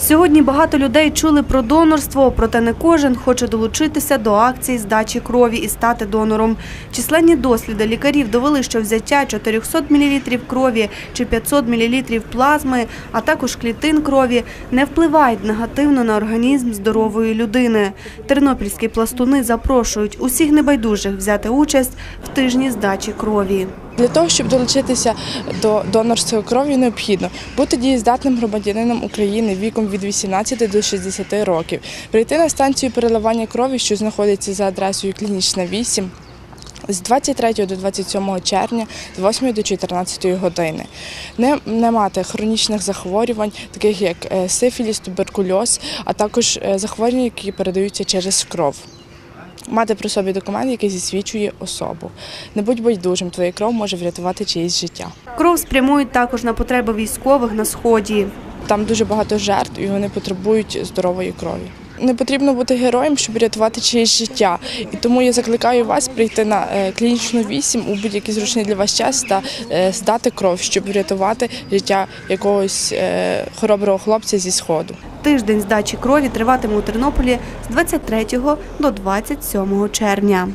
Сьогодні багато людей чули про донорство, проте не кожен хоче долучитися до акції здачі крові і стати донором. Численні досліди лікарів довели, що взяття 400 мл крові чи 500 мл плазми, а також клітин крові не впливають негативно на організм здорової людини. Тернопільські пластуни запрошують усіх небайдужих взяти участь в тижні здачі крові. Для того, щоб долучитися до донорства крові, необхідно бути дієздатним громадянином України віком від 18 до 60 років, прийти на станцію переливання крові, що знаходиться за адресою Клінічна 8, з 23 до 27 червня з 8 до 14 години. Не, не мати хронічних захворювань, таких як е, сифіліс, туберкульоз, а також е, захворювання, які передаються через кров. Мати при собі документ, який засвідчує особу. Не будь байдужим, твоя кров може врятувати чиєсь життя. Кров спрямують також на потреби військових на сході. Там дуже багато жертв і вони потребують здорової крові. Не потрібно бути героєм, щоб рятувати чиєсь життя. І тому я закликаю вас прийти на е, клінічну 8 у будь-який зручний для вас час та е, здати кров, щоб врятувати життя якогось е, хороброго хлопця зі сходу. Тиждень здачі крові триватиме у Тернополі з 23 до 27 червня.